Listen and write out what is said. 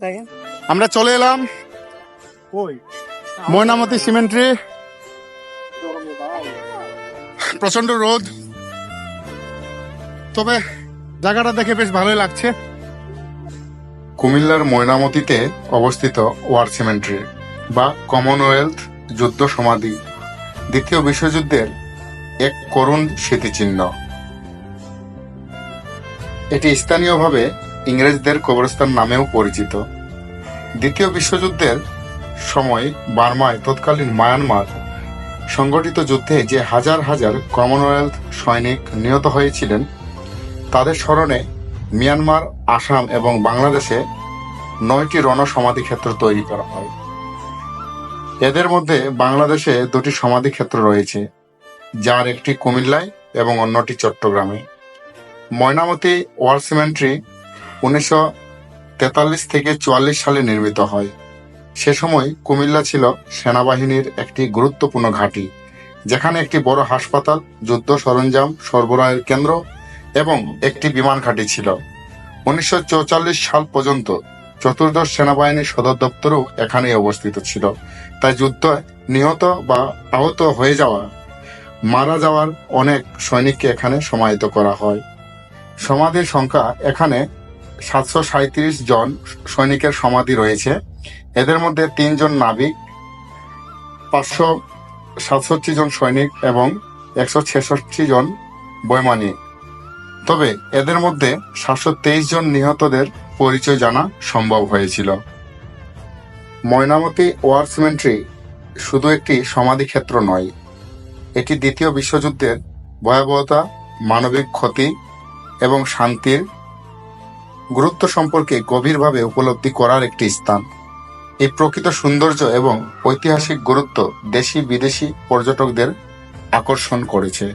দেখেন। আমরা চলে এলাম কই? ময়নামতি সিমেন্ট্রি। প্রচণ্ড রোদ। তবে জায়গাটা দেখে বেশ ভালোই লাগছে। কুমিল্লার ময়নামতিতে অবস্থিত ওয়ার সিমেন্ট্রি বা কমনওয়েলথ যুদ্ধ সমাধি দ্বিতীয় বিশ্বযুদ্ধের এক করুণ স্মৃতিচিহ্ন। এটি স্থানীয়ভাবে ইংরেজদের কবরস্থান নামেও পরিচিত। দ্বিতীয় বিশ্বযুদ্ধের সময় বার্মায় তৎকালীন মায়ানমার সংগঠিত যুদ্ধে যে হাজার হাজার কমনওয়েলথ সৈনিক নিহত হয়েছিলেন, তাদের স্মরণে মিয়ানমার, আসাম এবং বাংলাদেশে নয়টি রণসমাধি ক্ষেত্র তৈরি করা হয়। এদের মধ্যে বাংলাদেশে দুটি সমাধি ক্ষেত্র রয়েছে, যার একটি কুমিল্লায় এবং অন্যটি চট্টগ্রামে। ময়নামতি ওয়ার সিমেন্ট্রি উনিশশো তেতাল্লিশ থেকে চুয়াল্লিশ সালে নির্মিত হয়। সে সময় কুমিল্লা ছিল সেনাবাহিনীর একটি গুরুত্বপূর্ণ ঘাঁটি, যেখানে একটি বড় হাসপাতাল, যুদ্ধ সরঞ্জাম সরবরাহের কেন্দ্র এবং একটি বিমান ঘাঁটি ছিল। উনিশশো সাল পর্যন্ত চতুর্দশ সেনাবাহিনীর সদর দপ্তরও এখানেই অবস্থিত ছিল। তাই যুদ্ধ নিহত বা আহত হয়ে যাওয়া, মারা যাওয়ার অনেক সৈনিককে এখানে সমাহিত করা হয়। সমাধির সংখ্যা এখানে সাতশো সাঁত্রিশ জন সৈনিকের সমাধি রয়েছে। এদের মধ্যে তিনজন নাবিক, পাঁচশো সাতষট্টি জন সৈনিক এবং একশো ছেষট্টি জন বৈমানিক। তবে এদের মধ্যে সাতশো তেইশ জন নিহতদের পরিচয় জানা সম্ভব হয়েছিল। ময়নামতি ওয়ার সিমেন্ট্রি শুধু একটি সমাধি ক্ষেত্র নয়, এটি দ্বিতীয় বিশ্বযুদ্ধের ভয়াবহতা, মানবিক ক্ষতি এবং শান্তির গুরুত্ব সম্পর্কে গভীরভাবে উপলব্ধি করার একটি স্থান। এই প্রকৃত সৌন্দর্য এবং ঐতিহাসিক গুরুত্ব দেশি বিদেশি পর্যটকদের আকর্ষণ করেছে।